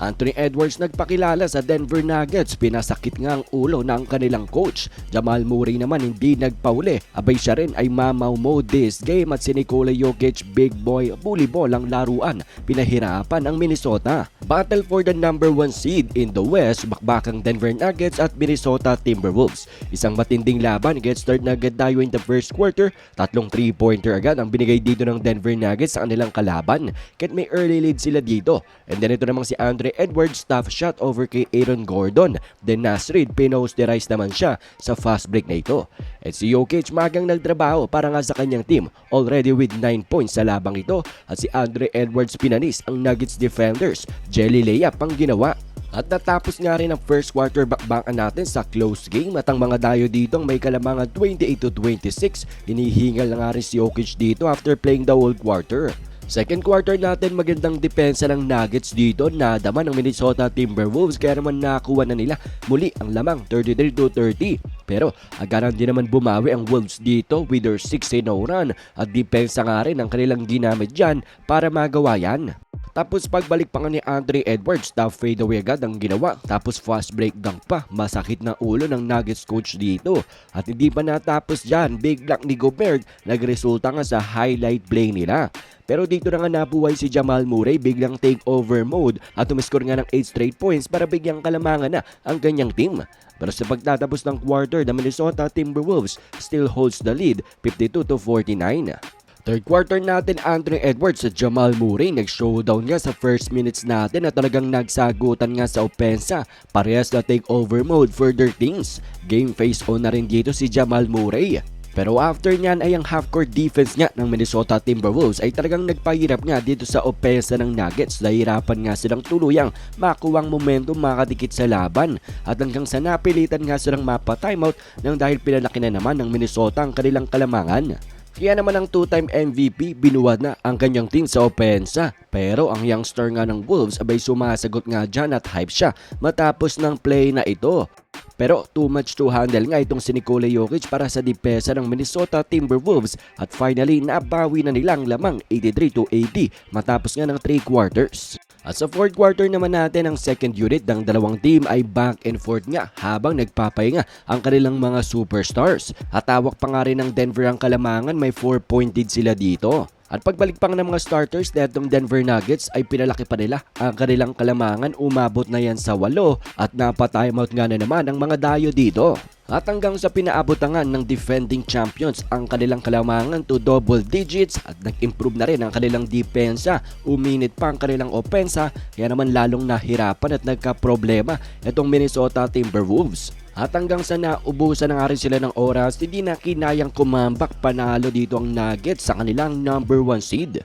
Anthony Edwards nagpakilala sa Denver Nuggets, pinasakit nga ang ulo ng kanilang coach. Jamal Murray naman hindi nagpauli, abay siya rin ay mamaw mo this game at si Nikola Jokic big boy bully ball ang laruan, pinahirapan ang Minnesota. Battle for the number 1 seed in the West, bakbakang Denver Nuggets at Minnesota Timberwolves. Isang matinding laban, get start na agad tayo in the first quarter, tatlong 3-pointer agad ang binigay dito ng Denver Nuggets sa kanilang kalaban, kahit may early lead sila dito. And then ito namang si Andre Edwards tough shot over kay Aaron Gordon. Then Nasrid pinosterize naman siya sa fast break na ito. At si Jokic magang nagtrabaho para nga sa kanyang team already with 9 points sa labang ito at si Andre Edwards pinanis ang Nuggets defenders. Jelly layup ang ginawa. At natapos nga rin ang first quarter bakbakan natin sa close game at ang mga dayo dito may kalamangan 28 to 26. Hinihingal na nga rin si Jokic dito after playing the whole quarter. Second quarter natin magandang depensa ng Nuggets dito nadama ng Minnesota Timberwolves kaya naman nakuha na nila muli ang lamang 33 to 30. Pero agaran din naman bumawi ang Wolves dito with their 16-0 run at depensa nga rin ang kanilang ginamit dyan para magawa yan. Tapos pagbalik pa nga ni Andre Edwards, top fadeaway agad ang ginawa. Tapos fast break dunk pa. Masakit na ulo ng Nuggets coach dito. At hindi pa natapos dyan, big block ni Gobert, nagresulta nga sa highlight play nila. Pero dito na nga nabuhay si Jamal Murray biglang takeover mode at tumiskor nga ng 8 straight points para bigyang kalamangan na ang kanyang team. Pero sa pagtatapos ng quarter, the Minnesota Timberwolves still holds the lead 52 to 49. Third quarter natin, Anthony Edwards at Jamal Murray nag-showdown nga sa first minutes natin at talagang nagsagutan nga sa opensa. Parehas na take over mode for their teams. Game face on na rin dito si Jamal Murray. Pero after nyan ay ang half-court defense nga ng Minnesota Timberwolves ay talagang nagpahirap nga dito sa opensa ng Nuggets. Nahirapan nga silang tuluyang makuwang momentum makadikit sa laban. At hanggang sa napilitan nga silang mapa-timeout nang dahil pinalaki na naman ng Minnesota ang kanilang kalamangan. Kaya naman ang two-time MVP binuwad na ang kanyang team sa opensa. Pero ang youngster nga ng Wolves abay sumasagot nga dyan at hype siya matapos ng play na ito. Pero too much to handle nga itong si Nikola Jokic para sa dipesa ng Minnesota Timberwolves at finally nabawi na nilang lamang 83 to 80 matapos nga ng 3 quarters. At sa fourth quarter naman natin ang second unit ng dalawang team ay back and forth nga habang nagpapahinga ang kanilang mga superstars. At tawak pa nga rin ng Denver ang kalamangan may 4 point lead sila dito. At pagbalik pa nga ng mga starters na itong Denver Nuggets ay pinalaki pa nila ang kanilang kalamangan umabot na yan sa 8 at napatimeout nga na naman ang mga dayo dito. At hanggang sa pinaabotangan ng defending champions ang kanilang kalamangan to double digits at nag-improve na rin ang kanilang depensa. Uminit pa ang kanilang opensa kaya naman lalong nahirapan at nagka-problema itong Minnesota Timberwolves. At hanggang sa naubusan na nga rin sila ng oras, hindi na kinayang kumambak panalo dito ang Nuggets sa kanilang number 1 seed.